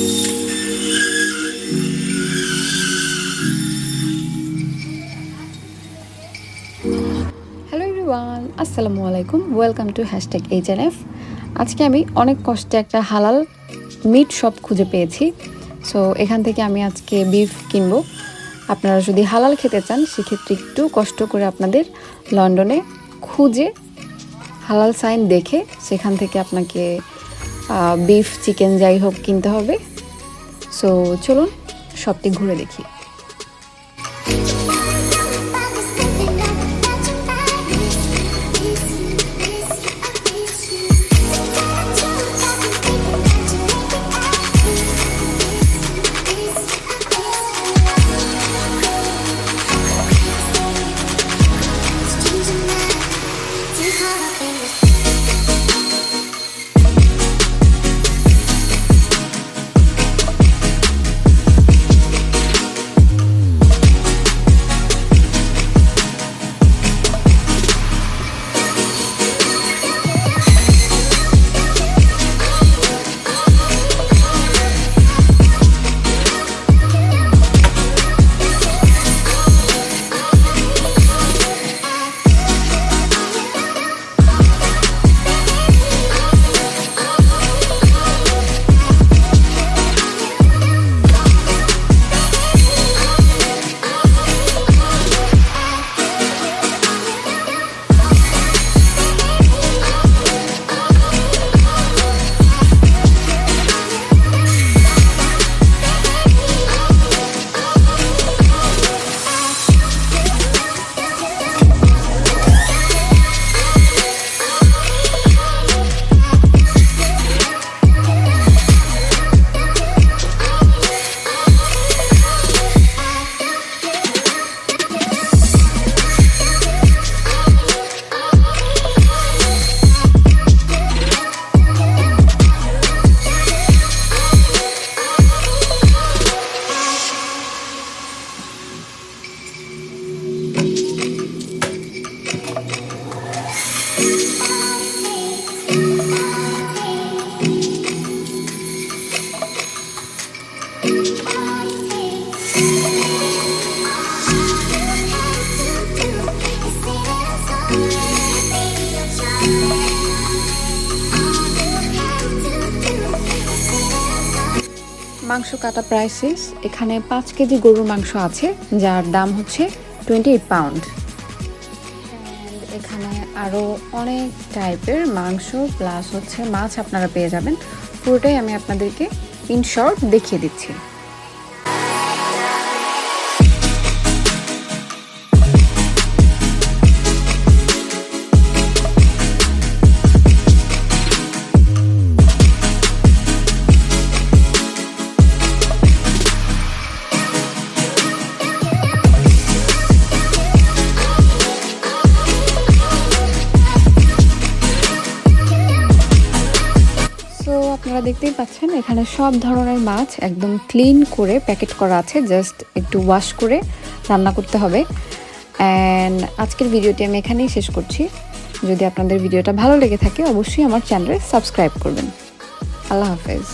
Hello everyone আসসালামু আলাইকুম welcome to hashtag H N F আজকে আমি অনেক কষ্টে একটা হালাল মিট শপ খুঁজে পেয়েছি। সো এখান থেকে আমি আজকে বিফ কিনবো। আপনারা যদি হালাল খেতে চান, সেক্ষেত্রে একটু কষ্ট করে আপনাদের লন্ডনে খুঁজে হালাল সাইন দেখে সেখান থেকে আপনাকে বিফ চিকেন যাই হোক কিনতে হবে। সো চলুন সবটি ঘুরে দেখি। মাংস কাটা প্রাইসেস এখানে পাঁচ কেজি গরুর মাংস আছে, যার দাম হচ্ছে টোয়েন্টি এইট পাউন্ড এখানে আরও অনেক টাইপের মাংস প্লাস হচ্ছে মাছ আপনারা পেয়ে যাবেন। পুরোটাই আমি আপনাদেরকে ইন শর্ট দেখিয়ে দিচ্ছি। আপনারা দেখতেই পাচ্ছেন, এখানে সব ধরনের মাছ একদম ক্লিন করে প্যাকেট করা আছে জাস্ট একটু ওয়াশ করে রান্না করতে হবে। অ্যান্ড আজকের ভিডিওটি আমি এখানেই শেষ করছি। যদি আপনাদের ভিডিওটা ভালো লেগে থাকে, অবশ্যই আমার চ্যানেলে সাবস্ক্রাইব করবেন। আল্লাহ হাফেজ।